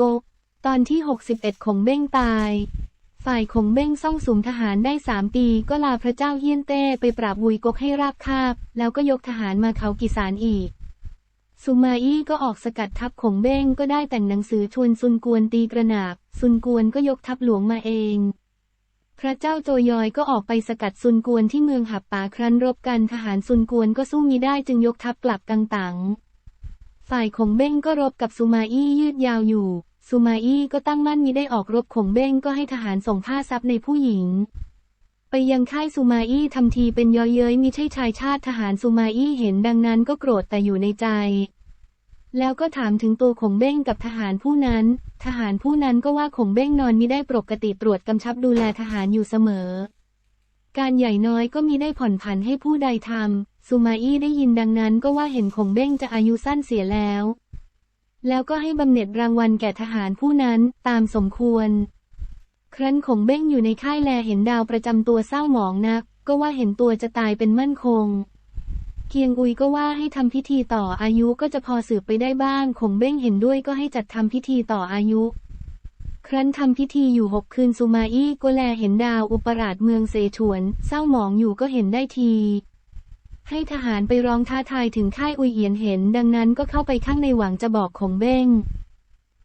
ก๊ก ตอนที่ 61 ขงเบ้งตาย ฝ่ายขงเบ้งซ่องสุมทหารได้สามปีก็ลาพระเจ้าเฮียนเต้ไปปราบวุยก๊กให้ราบคาบ แล้วก็ยกทหารมาเขากิสานอีกสุมาอี้ก็ออกสกัดทัพขงเบ้งก็ได้แต่งหนังสือชวนซุนกวนตีกระหนาบซุนกวนก็ยกทัพหลวงมาเอง พระเจ้าโจยอยก็ออกไปสกัดซุนกวนที่เมืองหับป่าครั้นรบกันทหารซุนกวนก็สู้มิได้จึงยกทัพกลับกังตัง ฝ่ายขงเบ้งก็รบกับสุมาอี้ยืดยาวอยู่สุมาอี้ก็ตั้งมั่นมิได้ออกรบขงเบ้งก็ให้ทหารส่งผ้าซับในผู้หญิง ไปยังค่ายสุมาอี้ทำทีเป็นเยอเย้ยมิใช่ชายชาติทหารสุมาอี้เห็นดังนั้นก็โกรธแต่อยู่ในใจ แล้วก็ถามถึงตัวขงเบ้งกับทหารผู้นั้น ทหารผู้นั้นก็ว่าขงเบ้งนอนมิได้ปกติตรวจกำชับดูแลทหารอยู่เสมอ การใหญ่น้อยก็มีได้ผ่อนผันให้ผู้ใดทำสุมาอี้ได้ยินดังนั้นก็ว่าเห็นขงเบ้งจะอายุสั้นเสียแล้ว แล้วก็ให้บำเหน็จรางวัลแก่ทหารผู้นั้นตามสมควร ครั้นขงเบ้งอยู่ในค่ายแลเห็นดาวประจำตัวเศร้าหมองนัก ก็ว่าเห็นตัวจะตายเป็นมั่นคง เกียงอุยก็ว่าให้ทำพิธีต่ออายุก็จะพอสืบไปได้บ้างขงเบ้งเห็นด้วยก็ให้จัดทำพิธีต่ออายุ ครั้นทำพิธีอยู่หกคืนสุมาอี้ก็แลเห็นดาวอุปราชเมืองเสฉวน เศร้าหมองอยู่ก็เห็นได้ที ให้ทหารไปร้องท้าทายถึงค่ายอุยเอียนเห็น ดังนั้นก็เข้าไปข้างในหวังจะบอกขงเบ้ง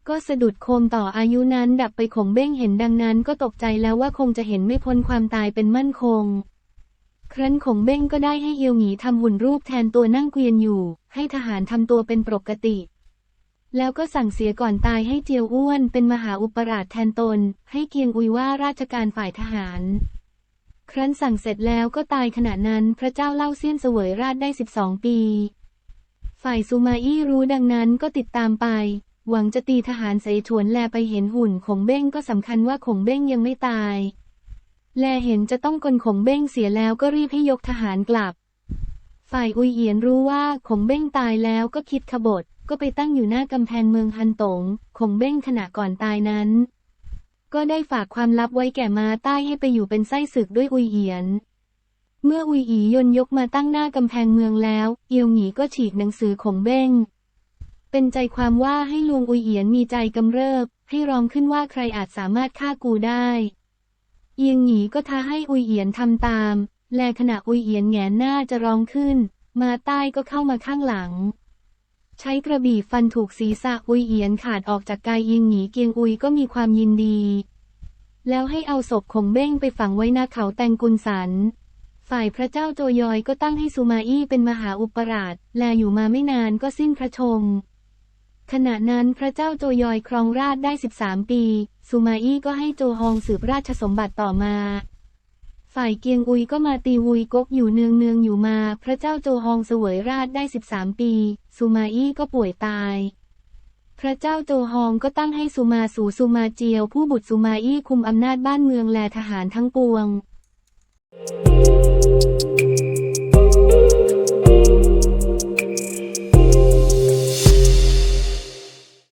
ก็สะดุดโคมต่ออายุนั้นดับไปขงเบ้งเห็นดังนั้นก็ตกใจแล้วว่าคงจะเห็นไม่พ้นความตายเป็นมั่นคง ครั้นขงเบ้งก็ได้ให้เอียวหงีทำหุ่นรูปแทนตัวนั่งเกวียนอยู่ ให้ทหารทำตัวเป็นปกติ แล้วก็สั่งเสียก่อนตายให้เจียวอ้วนเป็นมหาอุปราชแทนตน ให้เกียงอุยว่าราชการฝ่ายทหาร ครั้นสั่งเสร็จแล้วก็ตายขณะนั้นพระเจ้าเล่าเซียนเสวยราชได้ 12 ปี ฝ่ายซูมาอี้รู้ดังนั้นก็ติดตามไป หวังจะตีทหารเสฉวนแลไปเห็นหุ่นขงเบ้งก็สำคัญว่าขงเบ้งยังไม่ตาย แลเห็นจะต้องกลขงเบ้งเสียแล้วก็รีบให้ยกทหารกลับ ฝ่ายอุยเอียนรู้ว่าขงเบ้งตายแล้วก็คิดขบฏ ก็ไปตั้งอยู่หน้ากำแพงเมืองฮันตงขงเบ้งขณะก่อนตายนั้น ก็ได้ฝากความลับไว้แก่มาใต้ให้ไปอยู่เป็นไส้ศึกด้วยอุยเอียน เมื่ออุยอียนยกมาตั้งหน้ากำแพงเมืองแล้ว เอียวหงีก็ฉีกหนังสือขงเบ้ง เป็นใจความว่าให้ลวงอุยเอียนมีใจกำเริบ ให้ร้องขึ้นว่าใครอาจสามารถฆ่ากูได้ เอียงหงีก็ท้าให้อุยเอียนทำตาม แลขณะอุยเอียนแงนหน้าจะร้องขึ้น มาใต้ก็เข้ามาข้างหลัง ใช้กระบี่ฟันถูกศีรษะอุยเอียนขาดออกจากกายเอียงหงีเกียงอุยก็มีความยินดี แล้วให้เอาศพของเบ้งไปฝังไว้นาเขาแตงกุลสัน ฝ่ายพระเจ้าโจยอยก็ตั้งให้สุมาอี้เป็นมหาอุปราช แลอยู่มาไม่นานก็สิ้นพระชนม์ขณะนั้นพระเจ้าโจยอยครองราชได้ 13 ปีสุมาอี้ก็ให้โจฮองสืบราชสมบัติต่อมา ฝ่ายเกียงอุยก็มาตีวุยกกอยู่เนืองเนืองๆอยู่มา พระเจ้าโจฮองเสวยราชย์ได้ 13 ปีสุมาอี้ก็ป่วยตาย พระเจ้าโจฮองก็ตั้งให้สุมาสูสุมาเจียว ผู้บุตรสุมาอี้คุมอำนาจบ้านเมืองแลทหารทั้งปวง